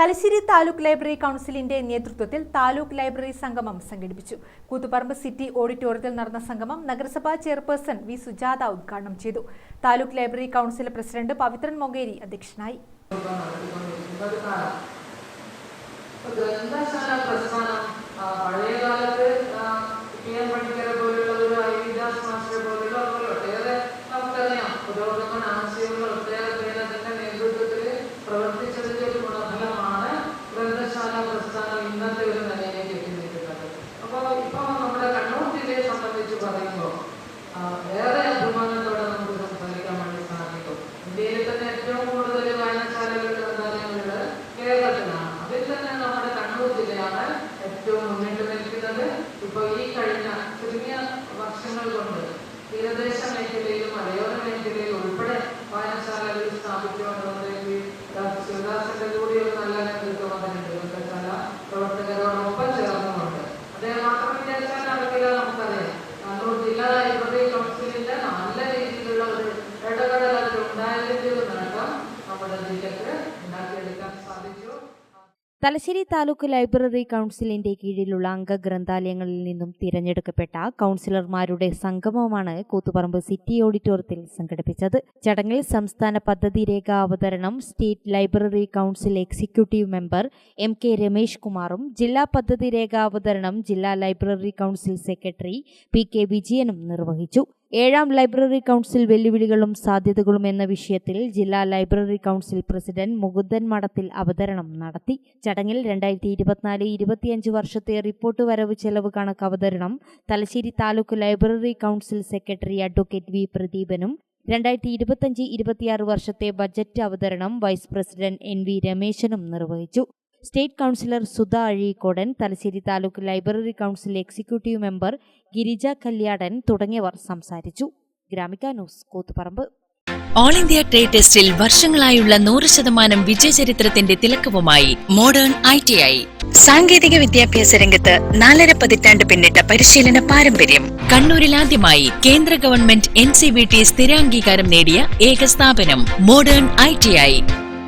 Thalassery taluk library കൗൺസിലിന്റെ നേതൃത്വത്തിൽ taluk library സംഗമം സംഘടിപ്പിച്ചു. കൂത്തുപറമ്പ് സിറ്റി ഓഡിറ്റോറിയത്തിൽ നടന്ന സംഗമം നഗരസഭാ ചെയർപേഴ്സൺ വി സുജാത ഉദ്ഘാടനം ചെയ്തു. Taluk library council president Pavithran Mokeri അധ്യക്ഷനായി. നടത്തിക്കൊണ്ടിരിക്കുന്ന പ്രസ്ഥാനം ഇന്നത്തെ ഒരു നിലയിലേക്ക് എത്തി നിൽക്കുന്നത് അപ്പോൾ ഇപ്പൊ നമ്മുടെ കണ്ണൂർ ജില്ലയെ സംബന്ധിച്ച് പറയുമ്പോൾ ഏറെ അഭിമാനത്തോടെ നമുക്ക് സംസാരിക്കാൻ വേണ്ടി സാധിക്കും. ഇന്ത്യയിൽ തന്നെ ഏറ്റവും കൂടുതൽ വായനശാലകൾ ഗ്രന്ഥാലയങ്ങളുള്ളത് കേരളത്തിലാണ്. അതിൽ തന്നെ നമ്മുടെ കണ്ണൂർ ജില്ലയാണ് ഏറ്റവും മുന്നിട്ട് നിൽക്കുന്നത്. ഇപ്പോൾ ഈ കഴിഞ്ഞ ചുരുങ്ങിയ വർഷങ്ങൾ കൊണ്ട് തീരദേശ മേഖലയിലും മലയോര മേഖലയിലും ഉൾപ്പെടെ വായനശാലകൾ സ്ഥാപിച്ചുകൊണ്ടുവന്നതിലേക്ക് തലശ്ശേരി താലൂക്ക് ലൈബ്രറി കൗൺസിലിന്റെ കീഴിലുള്ള അംഗഗ്രന്ഥാലയങ്ങളിൽ നിന്നും തിരഞ്ഞെടുക്കപ്പെട്ട കൗൺസിലർമാരുടെ സംഗമമാണ് കൂത്തുപറമ്പ് സിറ്റി ഓഡിറ്റോറിയത്തിൽ സംഘടിപ്പിച്ചത്. ചടങ്ങിൽ സംസ്ഥാന പദ്ധതി രേഖ അവതരണം state library council executive member M K Ramesh കുമാറും ജില്ലാ പദ്ധതി രേഖ അവതരണം ജില്ലാ library council secretary P K വിജയനും നിർവഹിച്ചു. ഏഴാം ലൈബ്രറി കൗൺസിൽ വെല്ലുവിളികളും സാധ്യതകളും എന്ന വിഷയത്തിൽ ജില്ലാ ലൈബ്രറി കൗൺസിൽ പ്രസിഡന്റ് മുകുന്ദൻ മഠത്തിൽ അവതരണം നടത്തി. ചടങ്ങിൽ രണ്ടായിരത്തി ഇരുപത്തിനാല് ഇരുപത്തിയഞ്ച് വർഷത്തെ റിപ്പോർട്ട് വരവ് ചെലവ് കണക്ക് അവതരണം Thalassery taluk library council secretary advocate V പ്രദീപനും രണ്ടായിരത്തി ഇരുപത്തിയഞ്ച് ഇരുപത്തിയാറ് വർഷത്തെ ബജറ്റ് അവതരണം വൈസ് പ്രസിഡന്റ് എൻ വി രമേശനും നിർവഹിച്ചു. State councillor Sudha Azhikodan Thalassery taluk library council executive member Girija Kalyadan തുടങ്ങിയവർ സംസാരിച്ചു. Gramika news Koothuparamba. All India trade ടെസ്റ്റിൽ വർഷങ്ങളായുള്ള നൂറ് ശതമാനം വിജയചരിത്രത്തിന്റെ തിലക്കവുമായി മോഡേൺ ഐ ടി ഐ സാങ്കേതിക വിദ്യാഭ്യാസ രംഗത്ത് നാലര പതിറ്റാണ്ട് പിന്നിട്ട പരിശീലന പാരമ്പര്യം. കണ്ണൂരിൽ ആദ്യമായി കേന്ദ്ര government N C B T സ്ഥിരാംഗീകാരം നേടിയ ഏക സ്ഥാപനം മോഡേൺ ഐ ടി ഐ